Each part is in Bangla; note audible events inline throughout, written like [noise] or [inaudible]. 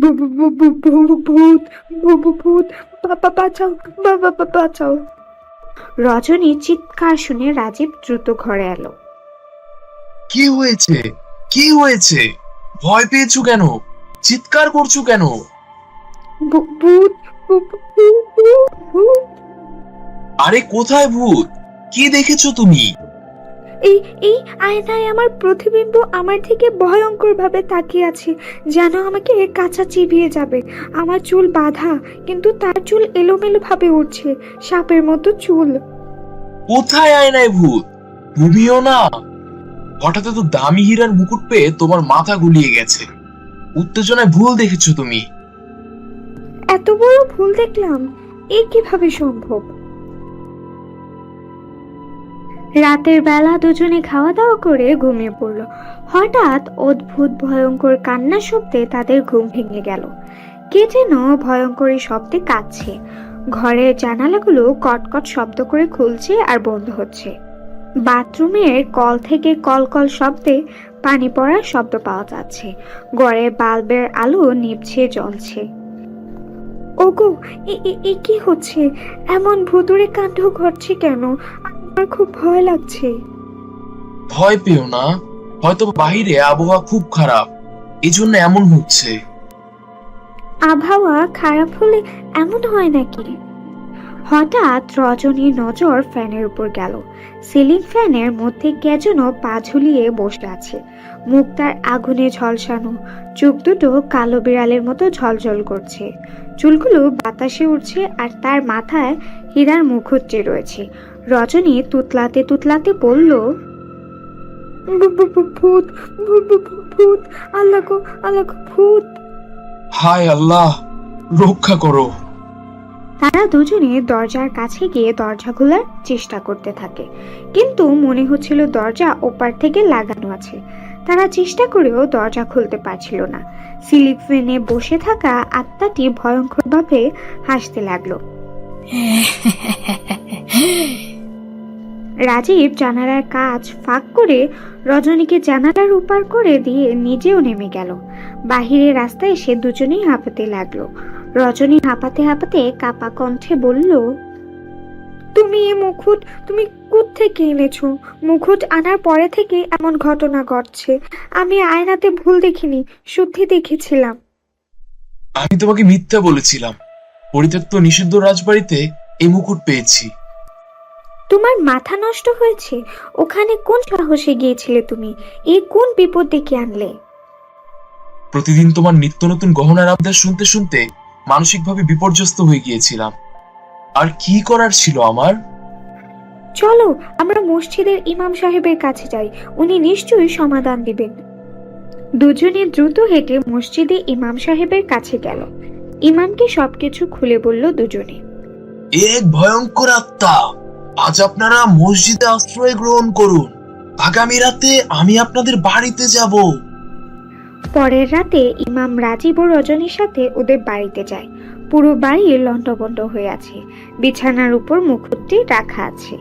ভূত ভূত বাঁচাও বাঁচাও রজনী চিৎকার শুনে রাজীব দ্রুত ঘরে এলো। কি হয়েছে? কি হয়েছে? ভয় পেয়েছ কেন? চিৎকার করছ কেন? ভূত। আরে কোথায় ভূত? কি দেখেছ তুমি? এই এই আয়নায় আমার প্রতিবিম্ব আমার থেকে ভয়ঙ্করভাবে তাকিয়ে আছে যেন আমাকে কাঁচা চিবিয়ে যাবে। আমার চুল বাঁধা কিন্তু তার চুল এলোমেলো ভাবে উঠছে সাপের মতো চুল। কোথায় আয়নায় ভূত? তুমিও না। হঠাৎ তো দামি হীরার মুকুট পেয়ে তোমার মাথা গুলিয়ে গেছে। উত্তেজনায় ভুল দেখেছ তুমি। এত বড় ভুল দেখলাম এ কীভাবে সম্ভব? রাতের বেলা দুজনে খাওয়া দাওয়া করে ঘুমিয়ে পড়ল। হঠাৎ অদ্ভুত, ভয়ঙ্কর কান্না শব্দে তাদের ঘুম ভেঙে গেল। কে যেন ভয়ঙ্কর শব্দে কাঁদছে। ঘরের জানালাগুলো কটকট শব্দ করে খুলছে আর বন্ধ হচ্ছে। বাথরুমের কল থেকে কল কল শব্দে পানি পড়ার শব্দ পাওয়া যাচ্ছে। ঘরের বাল্বের আলো নিভছে, জ্বলছে। ওগো, এ কি হচ্ছে? এমন ভুতুরে কাণ্ড ঘটছে কেন? আমার খুব ভয় লাগছে। ভয় পেও না। হয়তো বাহিরে আবহাওয়া খুব খারাপ। এই জন্য এমন হচ্ছে। আবহাওয়া খারাপ হলে এমন হয় নাকি? হঠাৎ রজনীর নজর ফ্যানের উপর গেল। সিলিং ফ্যানের মধ্যে কে যেন পা ঝুলিয়ে বসে আছে। মুখ তার আগুনে ঝলসানো। চোখ দুটো কালো বিড়ালের মতো ঝলঝল করছে। চুলগুলো বাতাসে উঠছে আর তার মাথায় হীরার মুখুজ্জে রয়েছে। রজনী তুতলাতে তুতলাতে বলল "ভূ- ভূ- ভূ- ভূত ভূত আল্লাহ গো আল্লাহ গো, ভূত। হায় আল্লাহ রক্ষা করো। তারা দুজনে দরজার কাছে গিয়ে দরজা খোলার চেষ্টা করতে থাকে। কিন্তু মনে হচ্ছিল দরজা ওপার থেকে লাগানো আছে। তারা চেষ্টা করেও দরজা খুলতে পারছিল না। সিলিং ফ্যানে বসে থাকা আত্মাটি ভয়ঙ্করভাবে হাসতে লাগল। [laughs] রাজীব জানালার কাজ ফাঁক করে রজনীকে জানালার উপার করে দিয়ে নিজেও নেমে গেল। বাহিরে রাস্তায় এসে দুজনেই হাঁপাতে লাগল। রজনী হাঁপাতে হাঁপাতে কাপা কণ্ঠে বলল তুমি এ মুকুট তুমি থেকে এনেছো? মুকুট আনার পরে থেকে এমন ঘটনা ঘটছে। আমি আয়নাতে ভুল দেখিনি সত্যি দেখেছিলাম। আমি তোমাকে মিথ্যা বলেছিলাম। পরিত্যক্ত নিষিদ্ধ রাজবাড়িতে এই মুকুট পেয়েছি। তোমার মাথা নষ্ট হয়েছে? ওখানে কোন সাহসে গিয়েছিলে তুমি? এই কোন বিপদ ডেকে আনলে? প্রতিদিন তোমার নিত্য নতুন গহনার আবদার শুনতে শুনতে মানসিকভাবে বিপর্যস্ত হয়ে গিয়েছিলাম। আর কি করার ছিল আমার? চলো আমরা মসজিদের ইমাম সাহেবের কাছে যাই। উনি নিশ্চয়ই সমাধান দিবেন। দুজনে দ্রুত হেঁটে মসজিদে ইমাম সাহেবের কাছে গেল। ইমামকে সবকিছু খুলে বলল দুজনে। এক ভয়ঙ্কর আত্মা! আজ আপনারা মসজিদে আশ্রয় গ্রহণ করুন। আগামী রাতে আমি আপনাদের বাড়িতে যাব। পরের রাতে ইমাম রাজীব ও রজনীর সাথে ওদের বাড়িতে যায়। পুরো বাড়ি লন্ডভন্ড হয়ে আছে। বিছানার উপর মুকুটটি রাখা আছে।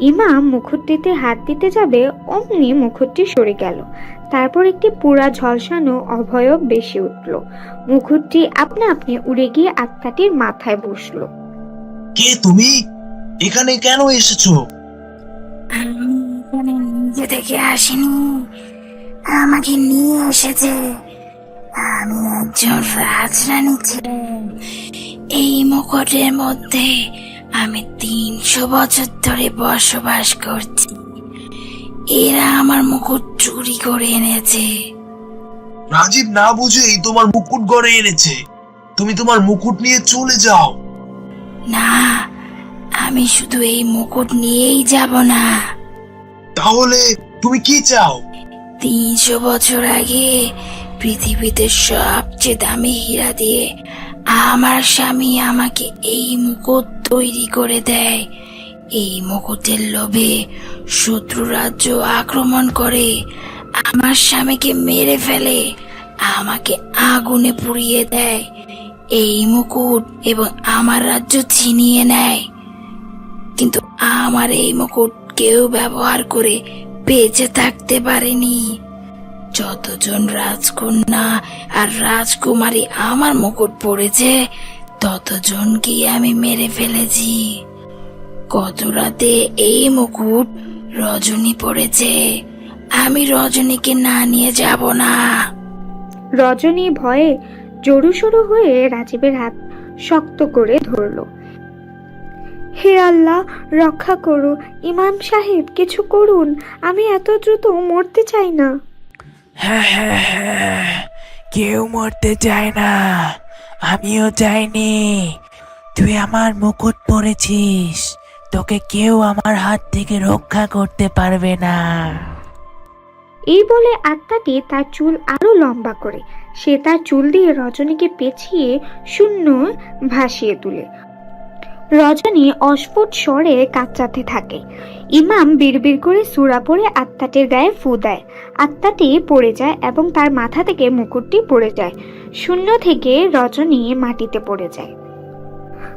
ইমাম মুকুটটিতে হাত দিতে যাবে অমনি মুকুটটি সরে গেল। তারপর একটি পুরা ঝলসানো অভয়ব বেশি উঠল। মুকুটটি আপনা আপনি উড়ে গিয়ে আত্মাটির মাথায় বসল। কে তুমি? এখানে কেন এসেছ? আমি এখানে নিজে থেকে আসিনি। আমাকে নিয়ে এসেছে। আমি একজন রাজরানী ছিলাম এই মুকুটের মধ্যে আমি তিনশো বছর ধরে বসবাস করছি। এরা আমার মুকুট চুরি করে এনেছে। রাজীব না বুঝেই তোমার মুকুট গড়ে এনেছে। তুমি তোমার মুকুট নিয়ে চলে যাও। না আমি শুধু এই মুকুট নিয়েই যাব না। তাহলে তুমি কি চাও? তিনশো বছর আগে পৃথিবীতে সবচেয়ে দামি হীরা দিয়ে আমার স্বামী আমাকে এই মুকুট তৈরি করে দেয়। এই মুকুটের লোভে শত্রু রাজ্য আক্রমণ করে আমার স্বামীকে মেরে ফেলে আমাকে আগুনে পুড়িয়ে দেয়। এই মুকুট এবং আমার রাজ্য ছিনিয়ে নেয়। কিন্তু আমার এই মুকুট কেউ ব্যবহার করে বেঁচে থাকতে পারেনি। যতজন রাজকন্যা আর রাজকুমারী আমার মুকুট পড়েছে ততজনকে আমি মেরে ফেলেছি। কত রাতে এই মুকুট রজনী পড়েছে। আমি রজনীকে না নিয়ে যাব না। রজনী ভয়ে জড়ুসড়ু হয়ে রাজীবের হাত শক্ত করে ধরল। হে আল্লাহ রক্ষা করো ইমাম সাহেব কিছু করুন। আমি এত দ্রুত মরতে চাই না। হ্যাঁ হ্যাঁ হ্যাঁ কেউ মরতে চায় না। আমিও চাইনি তুই আমার মুকুট পরেছিস। তোকে কেউ আমার হাত থেকে রক্ষা করতে পারবে না। এই বলে আত্মাটি তার চুল আরও লম্বা করে। সে তার চুল দিয়ে রজনীকে পেঁচিয়ে শূন্য ভাসিয়ে তুলে। রজনী অস্ফুট স্বরে কাঁচাতে থাকে। ইমাম বিড়বিড় করে সুরা পরে আত্মাটির গায়ে ফু দেয়। আত্মাটি পড়ে যায় এবং তার মাথা থেকে মুকুটটি পড়ে যায়। শূন্য থেকে রজনী মাটিতে পড়ে যায়।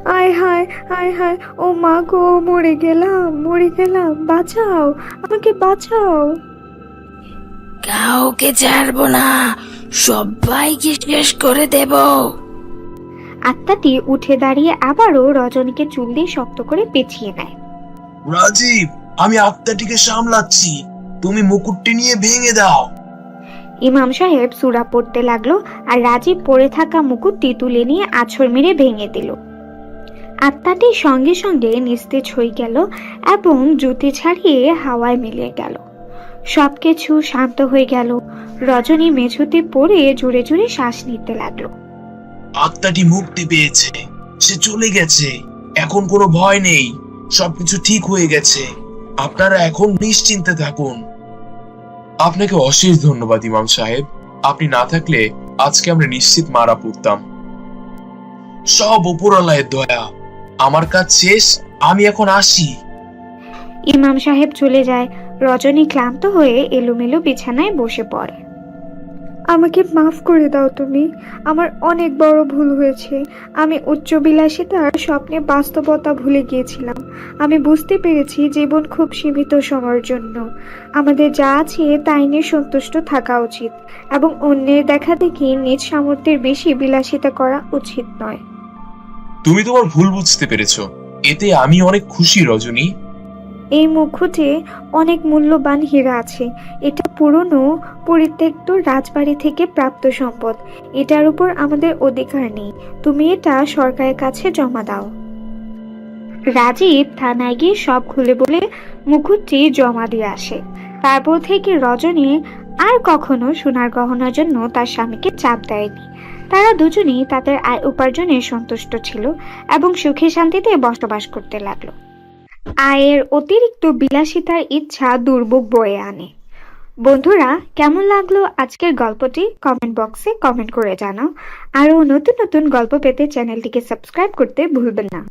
আয় হায় আয় হায় ও মা গো মরে গেলাম মরে গেলাম বাঁচাও আমাকে বাঁচাও। কাউকে ছাড়বো না সবাইকে শেষ করে দেব। আত্মাটি উঠে দাঁড়িয়ে আবারও রজনীকে চুল দিয়ে শক্ত করে পেঁচিয়ে নেয়। রাজীব আমি আত্মাটিকে সামলাচ্ছি। তুমি মুকুটটি নিয়ে ভেঙে দাও। ইমাম সাহেব সুরা পড়তে লাগল আর রাজীব পড়ে থাকা মুকুটটি তুলে নিয়ে আছর মেরে ভেঙে দিল। আত্মাটি সঙ্গে সঙ্গে নিস্তেজ হয়ে গেল এবং জুতি ছাড়িয়ে হাওয়ায় মিলিয়ে গেল। সবকিছু শান্ত হয়ে গেল। রজনী মেঝুতে পড়ে জোরে জোরে শ্বাস নিতে লাগল। আত্মাটি মুক্তি পেয়েছে। সে চলে গেছে। এখন কোনো ভয় নেই। সবকিছু ঠিক হয়ে গেছে। আপনারা এখন নিশ্চিন্তে থাকুন। আপনাকে অশেষ ধন্যবাদ, ইমাম সাহেব। আপনি না থাকলে আজকে আমরা নিশ্চিত মারা পড়তাম। সব উপরালায়ের দয়া। আমার কাজ শেষ। আমি এখন আসি। ইমাম সাহেব চলে যায়। রজনী ক্লান্ত হয়ে এলোমেলো বিছানায় বসে পড়ে। আমাকে মাফ করে দাও তুমি। আমার অনেক বড় ভুল হয়েছে। আমি উচ্চ উচ্চবিলাসিতার স্বপ্নে বাস্তবতা ভুলে গিয়েছিলাম। আমি বুঝতে পেরেছি জীবন খুব সীমিত সময়ের জন্য। আমাদের যা আছে তাই নিয়ে সন্তুষ্ট থাকা উচিত এবং অন্যের দেখা দেখি নিজ সামর্থ্যের বেশি বিলাসিতা করা উচিত নয়। তুমি তোমার ভুল বুঝতে পেরেছ। এতে আমি অনেক খুশি, রজনী। এই মুখোটে অনেক মূল্যবান হীরা আছে। এটা পুরনো, পরিত্যক্ত রাজবাড়ি থেকে প্রাপ্ত সম্পদ। এটার উপর আমাদের অধিকার নেই। তুমি এটা সরকারের কাছে জমা দাও। রাজীব থানায় গিয়ে সব খুলে বলে মুকুটটি জমা দিয়ে আসে। তারপর থেকে রজনী আর কখনো সোনার গহনার জন্য তার স্বামীকে চাপ দেয়নি। তারা দুজনেই তাদের আয় উপার্জনে সন্তুষ্ট ছিল এবং সুখে শান্তিতে বসবাস করতে লাগল। আয়ের অতিরিক্ত বিলাসিতার ইচ্ছা দুর্ভোগ বয়ে আনে। বন্ধুরা, কেমন লাগল আজকের গল্পটি? কমেন্ট বক্সে কমেন্ট করে জানাও। আরও নতুন নতুন গল্প পেতে চ্যানেলটিকে সাবস্ক্রাইব করতে ভুলবেন না।